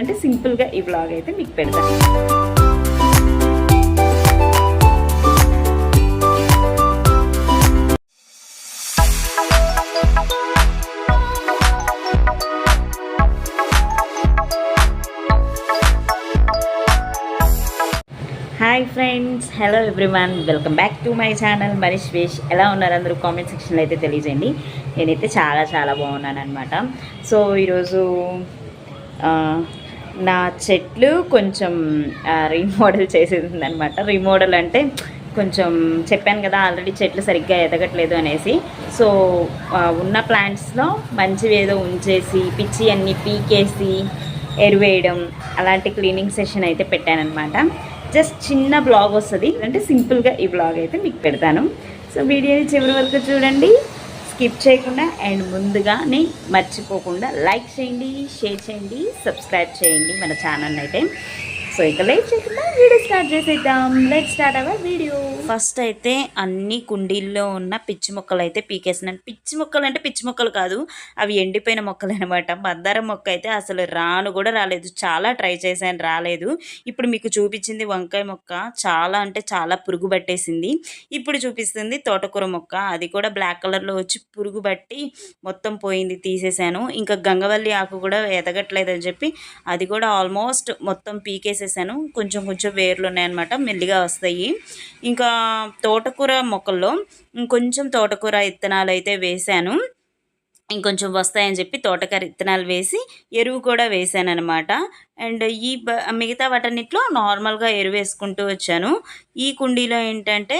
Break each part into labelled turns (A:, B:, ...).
A: అంటే సింపుల్గా ఈ బ్లాగ్ అయితే మీకు పెడతాను hi friends hello everyone welcome back to my channel Manish వేష్ ఎలా ఉన్నారు అందరూ? కామెంట్ సెక్షన్లో అయితే తెలియజేయండి. నేనైతే చాలా చాలా బాగున్నాను అనమాట సో ఈరోజు నా చెట్లు కొంచెం రీమోడల్ చేసేది అనమాట రీమోడల్ అంటే కొంచెం చెప్పాను కదా ఆల్రెడీ చెట్లు సరిగ్గా ఎదగట్లేదు అనేసి. సో ఉన్న ప్లాంట్స్లో మంచివి ఏదో ఉంచేసి పిచ్చి అన్ని పీకేసి ఎరువేయడం అలాంటి క్లీనింగ్ సెషన్ అయితే పెట్టానమాట జస్ట్ చిన్న బ్లాగ్ వస్తుంది. అంటే సింపుల్గా ఈ బ్లాగ్ అయితే మీకు పెడతాను. సో వీడియోని చివరి వరకు చూడండి. స్కిప్ చేయకుండా అండ్ ముందుగానే మర్చిపోకుండా లైక్ చేయండి షేర్ చేయండి సబ్స్క్రైబ్ చేయండి మన ఛానల్ అయితే. సో ఇక లేట్ చేయకుండా వీడియో స్టార్ట్ చేసేద్దాం. Let start our video first అయితే అన్ని కుండీల్లో ఉన్న పిచ్చి మొక్కలు అయితే పీకేసినాను పిచ్చి మొక్కలు అంటే పిచ్చి మొక్కలు కాదు అవి ఎండిపోయిన మొక్కలు అనమాట మందారం మొక్క అయితే అసలు రాను కూడా రాలేదు. చాలా ట్రై చేశాను రాలేదు. ఇప్పుడు మీకు చూపించింది వంకాయ మొక్క. చాలా అంటే చాలా పురుగు పట్టేసింది. ఇప్పుడు చూపిస్తుంది తోటకూర మొక్క. అది కూడా బ్లాక్ కలర్లో వచ్చి పురుగు పట్టి మొత్తం పోయింది తీసేసాను ఇంకా గంగవల్లి ఆకు కూడా ఎదగట్లేదు అని చెప్పి అది కూడా ఆల్మోస్ట్ మొత్తం వేసేసాను కొంచెం కొంచెం వేర్లు ఉన్నాయన్నమాట. మెల్లిగా వస్తాయి. ఇంకా తోటకూర మొక్కల్లో కొంచెం తోటకూర విత్తనాలు అయితే వేశాను. ఇంకొంచెం వస్తాయని చెప్పి తోటకూర విత్తనాలు వేసి ఎరువు కూడా వేసాను అనమాట అండ్ ఈ మిగతా వాటన్నిటిలో నార్మల్గా ఎరువు వేసుకుంటూ వచ్చాను. ఈ కుండీలో ఏంటంటే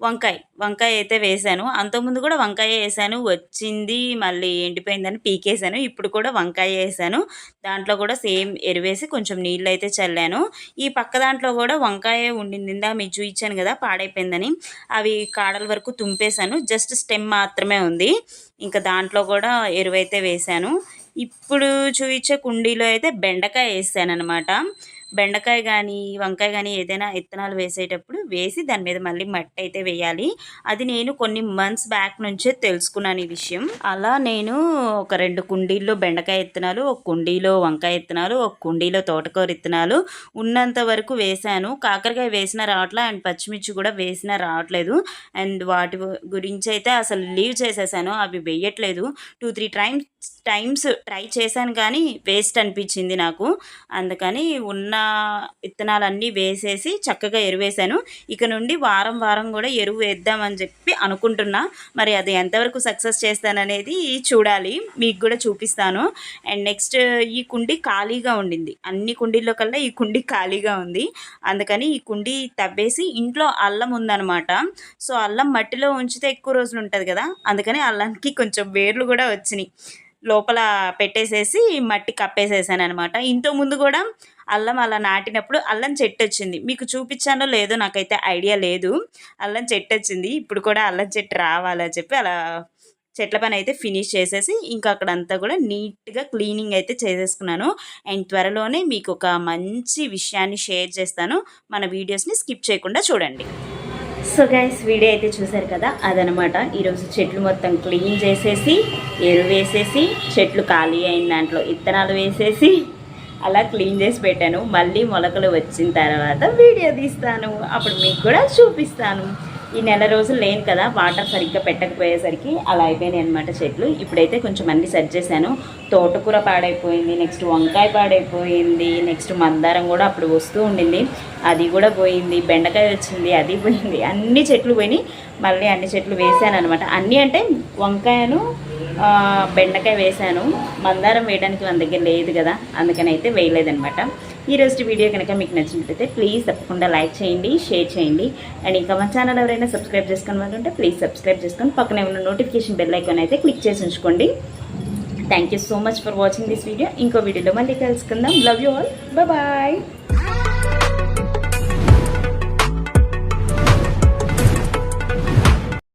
A: వంకాయ వంకాయ అయితే వేశాను అంతకుముందు కూడా వంకాయ వేసాను వచ్చింది మళ్ళీ ఎండిపోయిందని పీకేసాను. ఇప్పుడు కూడా వంకాయ వేసాను. దాంట్లో కూడా సేమ్ ఎరువేసి కొంచెం నీళ్ళు అయితే చల్లాను. ఈ పక్క దాంట్లో కూడా వంకాయ ఉండింది ఇందా మీకు చూపించాను కదా పాడైపోయిందని. అవి కాడల వరకు తుంపేశాను జస్ట్ స్టెమ్ మాత్రమే ఉంది. ఇంకా దాంట్లో కూడా ఎరువైతే వేశాను ఇప్పుడు చూపించే కుండీలో అయితే బెండకాయ వేసాను అనమాట బెండకాయ కానీ వంకాయ కానీ ఏదైనా విత్తనాలు వేసేటప్పుడు వేసి దాని మీద మళ్ళీ మట్టి అయితే వేయాలి. అది నేను కొన్ని మంత్స్ బ్యాక్ నుంచే తెలుసుకున్నాను ఈ విషయం. అలా నేను ఒక రెండు కుండీల్లో బెండకాయ విత్తనాలు ఒక కుండీలో వంకాయ విత్తనాలు ఒక కుండీలో తోటకూర విత్తనాలు ఉన్నంత వరకు వేశాను కాకరకాయ వేసిన రావట్లే అండ్ పచ్చిమిర్చి కూడా వేసిన రావట్లేదు అండ్ వాటి గురించి అయితే అసలు లీవ్ చేసేసాను. అవి వేయట్లేదు. Two three times times try చేశాను కానీ వేస్ట్ అనిపించింది నాకు. అందుకని ఉన్న విత్తనాలన్నీ వేసేసి చక్కగా ఎరువేశాను. ఇక నుండి వారం వారం కూడా ఎరువు వేద్దామని చెప్పి అనుకుంటున్నా. మరి అది ఎంతవరకు సక్సెస్ చేస్తాననేది చూడాలి. మీకు కూడా చూపిస్తాను. అండ్ నెక్స్ట్ ఈ కుండి ఖాళీగా ఉండింది. అన్ని కుండీల్లో కల్లా ఈ కుండి ఖాళీగా ఉంది. అందుకని ఈ కుండి తవ్వేసి ఇంట్లో అల్లం ఉందనమాట సో అల్లం మట్టిలో ఉంచితే ఎక్కువ రోజులు ఉంటుంది కదా. అందుకని అల్లానికి కొంచెం వేర్లు కూడా వచ్చినాయి. లోపల పెట్టేసేసి మట్టి కప్పేసేసాను అనమాట ఇంతకు ముందు కూడా అల్లం అలా నాటినప్పుడు అల్లం చెట్టు వచ్చింది. మీకు చూపించానో లేదో నాకైతే ఐడియా లేదు. అల్లం చెట్టు వచ్చింది. ఇప్పుడు కూడా అల్లం చెట్టు రావాలని చెప్పి అలా చెట్ల పని అయితే ఫినిష్ చేసేసి ఇంకా అక్కడంతా కూడా నీట్గా క్లీనింగ్ అయితే చేసేసుకున్నాను. అండ్ త్వరలోనే మీకు ఒక మంచి విషయాన్ని షేర్ చేస్తాను. మన వీడియోస్ని స్కిప్ చేయకుండా చూడండి. సో గైస్ వీడియో అయితే చూసారు కదా? అదనమాట. ఈరోజు చెట్లు మొత్తం క్లీన్ చేసేసి ఎరువు వేసేసి చెట్లు ఖాళీ అయిన దాంట్లో ఇత్తనాలు వేసేసి అలా క్లీన్ చేసి పెట్టాను. మళ్ళీ మొలకలు వచ్చిన తర్వాత వీడియో తీస్తాను. అప్పుడు మీకు కూడా చూపిస్తాను. ఈ నెల రోజులు లేను కదా వాటర్ సరిగ్గా పెట్టకపోయేసరికి అలా అయిపోయినాయి అనమాట చెట్లు. ఇప్పుడైతే కొంచెం అన్ని సెట్ చేశాను. తోటకూర పాడైపోయింది నెక్స్ట్ వంకాయ పాడైపోయింది నెక్స్ట్ మందారం కూడా అప్పుడు వస్తూ ఉండింది. అది కూడా పోయింది బెండకాయ వచ్చింది అది పోయింది. అన్ని చెట్లు పోయినాయి. మళ్ళీ అన్ని చెట్లు వేసాను అనమాట అన్నీ అంటే వంకాయను బెండకాయ వేశాను. మందారం వేయడానికి మన దగ్గర లేదు కదా అందుకని అయితే వేయలేదనమాట ఈ రోజు వీడియో కనుక మీకు నచ్చినట్లయితే ప్లీజ్ తప్పకుండా లైక్ చేయండి షేర్ చేయండి. అండ్ ఇంకా మా ఛానల్ ఎవరైనా సబ్స్క్రైబ్ చేసుకుని ఉంటే ప్లీజ్ సబ్స్క్రైబ్ చేసుకొని పక్కనే ఉన్న నోటిఫికేషన్ బెల్ ఐకాన్ అయితే క్లిక్ చేసి ఉంచుకోండి. Thank you so much for watching this video ఇంకో వీడియోలో మళ్ళీ కలుసుకుందాం. Love you all bye